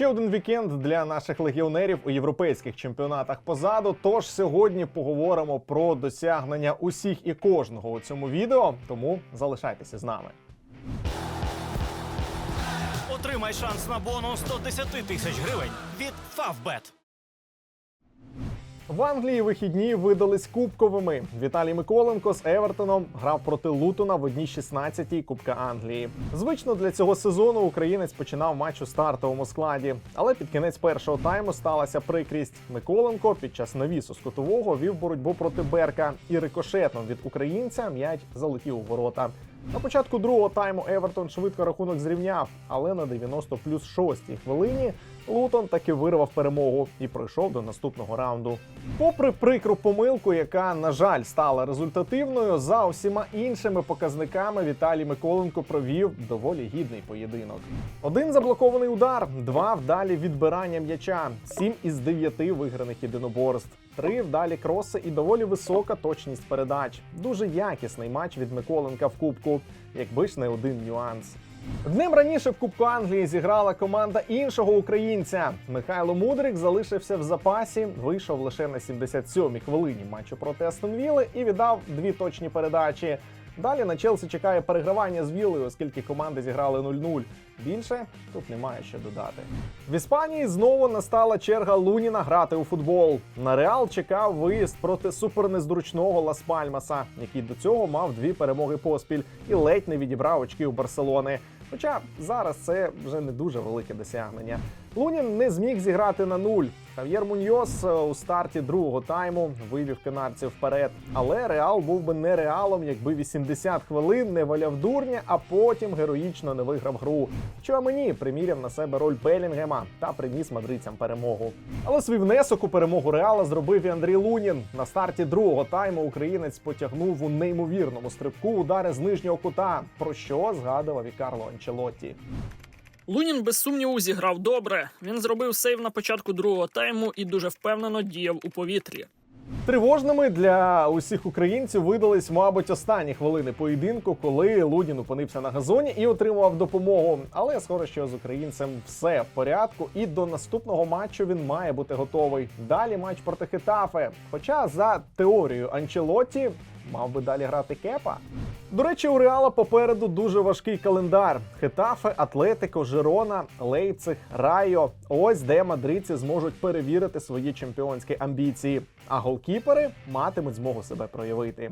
Ще один вікенд для наших легіонерів у європейських чемпіонатах позаду. Тож сьогодні поговоримо про досягнення усіх і кожного у цьому відео. Тому залишайтеся з нами. Отримай шанс на бонус до 10 тисяч гривень від Favbet. В Англії вихідні видались кубковими. Віталій Миколенко з Евертоном грав проти Лутона в одній 16-й Кубка Англії. Звично для цього сезону українець починав матч у стартовому складі, але під кінець першого тайму сталася прикрість. Миколенко під час навісу з кутового вів боротьбу проти Берка і рикошетом від українця м'яч залетів у ворота. На початку другого тайму Евертон швидко рахунок зрівняв, але на 90 плюс 6 хвилині Лутон таки вирвав перемогу і пройшов до наступного раунду. Попри прикру помилку, яка, на жаль, стала результативною, за усіма іншими показниками Віталій Миколенко провів доволі гідний поєдинок. Один заблокований удар, два вдалі відбирання м'яча, сім із дев'яти виграних єдиноборств. Три вдалі кроси і доволі висока точність передач. Дуже якісний матч від Миколенка в кубку, якби ж не один нюанс. Днем раніше в Кубку Англії зіграла команда іншого українця. Михайло Мудрик залишився в запасі, вийшов лише на 77-й хвилині матчу проти Астон Вілли і віддав дві точні передачі. Далі на Челсі чекає перегравання з Вілою, оскільки команди зіграли 0-0. Більше тут немає що додати. В Іспанії знову настала черга Луніна грати у футбол. На Реал чекав виїзд проти супернезручного Лас Пальмаса, який до цього мав дві перемоги поспіль і ледь не відібрав очки у Барселони. Хоча зараз це вже не дуже велике досягнення. Лунін не зміг зіграти на нуль. Хав'єр Муньйос е, у старті другого тайму вивів канадців вперед. Але Реал був би не реалом, якби 80 хвилин не валяв дурня, а потім героїчно не виграв гру. Що мені приміряв на себе роль Белінгема та приніс мадридцям перемогу. Але свій внесок у перемогу Реала зробив і Андрій Лунін. На старті другого тайму українець потягнув у неймовірному стрибку удари з нижнього кута, про що згадував і Карло Анчелотті. Лунін без сумніву зіграв добре. Він зробив сейв на початку другого тайму і дуже впевнено діяв у повітрі. Тривожними для усіх українців видались, мабуть, останні хвилини поєдинку, коли Лунін опинився на газоні і отримував допомогу. Але схоже, що з українцем все в порядку, і до наступного матчу він має бути готовий. Далі матч проти Хетафе. Хоча за теорією Анчелотті мав би далі грати Кепа. До речі, у Реала попереду дуже важкий календар: Хетафе, Атлетико, Жирона, Лейпциг, Райо. Ось де мадридці зможуть перевірити свої чемпіонські амбіції. А голкіпери матимуть змогу себе проявити.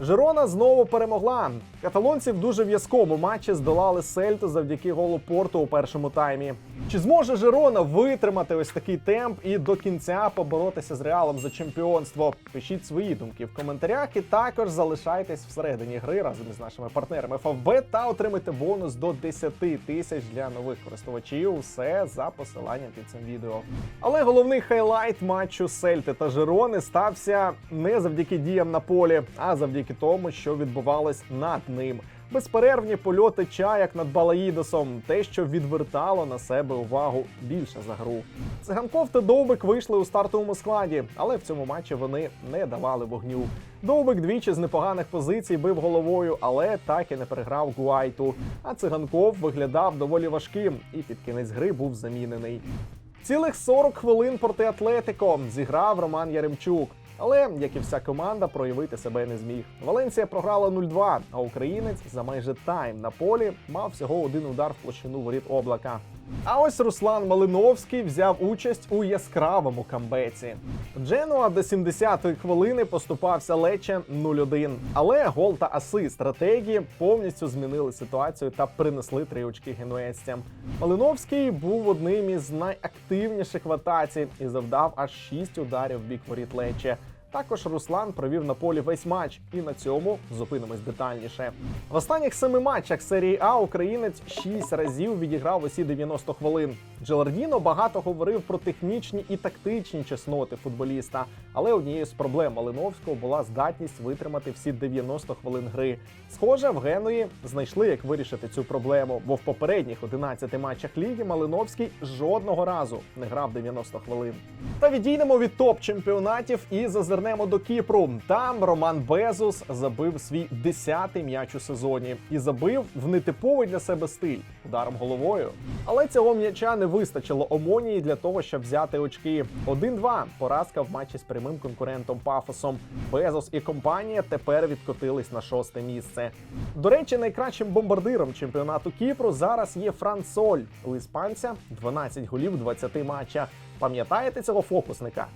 Жирона знову перемогла. Каталонці в дуже в'язкому матчі здолали Сельту завдяки голу Порту у першому таймі. Чи зможе Жирона витримати ось такий темп і до кінця поборотися з реалом за чемпіонство? Пишіть свої думки в коментарях і також залишайтесь всередині гри разом із нашими партнерами FavBet та отримайте бонус до 10 тисяч для нових користувачів. Все за посиланням під цим відео. Але головний хайлайт матчу Сельти та Жирони стався не завдяки діям на полі, а завдяки тому, що відбувалось над ним. Безперервні польоти чаяк над Балаїдосом, те, що відвертало на себе увагу більше за гру. Циганков та Довбик вийшли у стартовому складі, але в цьому матчі вони не давали вогню. Довбик двічі з непоганих позицій бив головою, але так і не переграв Гуайту. А циганков виглядав доволі важким і під кінець гри був замінений. Цілих 40 хвилин проти Атлетико зіграв Роман Яремчук. Але, як і вся команда, проявити себе не зміг. Валенсія програла 0-2, а українець за майже тайм на полі мав всього один удар в площину воріт облака. А ось Руслан Малиновський взяв участь у яскравому камбеці. Дженуа до 70-ї хвилини поступався Лече 0-1. Але гол та аси стратегії повністю змінили ситуацію та принесли три очки генуезцям. Малиновський був одним із найактивніших в атаці і завдав аж 6 ударів в бік воріт Лече. Також Руслан провів на полі весь матч, і на цьому зупинимось детальніше. В останніх семи матчах серії А українець шість разів відіграв усі 90 хвилин. Джелардіно багато говорив про технічні і тактичні чесноти футболіста, але однією з проблем Малиновського була здатність витримати всі 90 хвилин гри. Схоже, в Генуї знайшли, як вирішити цю проблему, бо в попередніх 11 матчах ліги Малиновський жодного разу не грав 90 хвилин. Та відійдемо від топ чемпіонатів і зазирнемо зазирнемо до Кіпру. Там Роман Безус забив свій 10-й м'яч у сезоні і забив в нетиповий для себе стиль ударом головою. Але цього м'яча не вистачило Омонії для того, щоб взяти очки. 1-2 поразка в матчі з прямим конкурентом Пафосом. Безос і компанія тепер відкотились на шосте місце. До речі, найкращим бомбардиром чемпіонату Кіпру зараз є Фран Соль. У іспанця 12 голів у 20 матчах. Пам'ятаєте цього фокусника?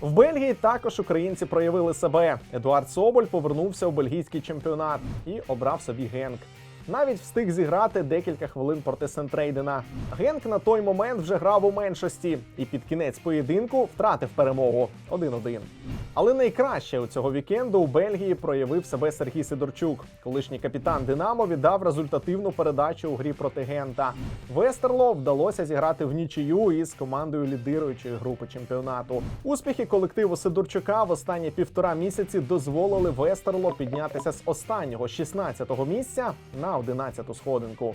В Бельгії також українці проявили себе. Едуард Соболь повернувся у бельгійський чемпіонат і обрав собі Генк. Навіть встиг зіграти декілька хвилин проти Сентрейдена. Генк на той момент вже грав у меншості і під кінець поєдинку втратив перемогу 1-1. Але найкраще у цього вікенду у Бельгії проявив себе Сергій Сидорчук. Колишній капітан Динамо віддав результативну передачу у грі проти Гента. Вестерло вдалося зіграти в нічию із командою лідируючої групи чемпіонату. Успіхи колективу Сидорчука в останні півтора місяці дозволили Вестерло піднятися з останнього 16-го місця на 11-ту сходинку.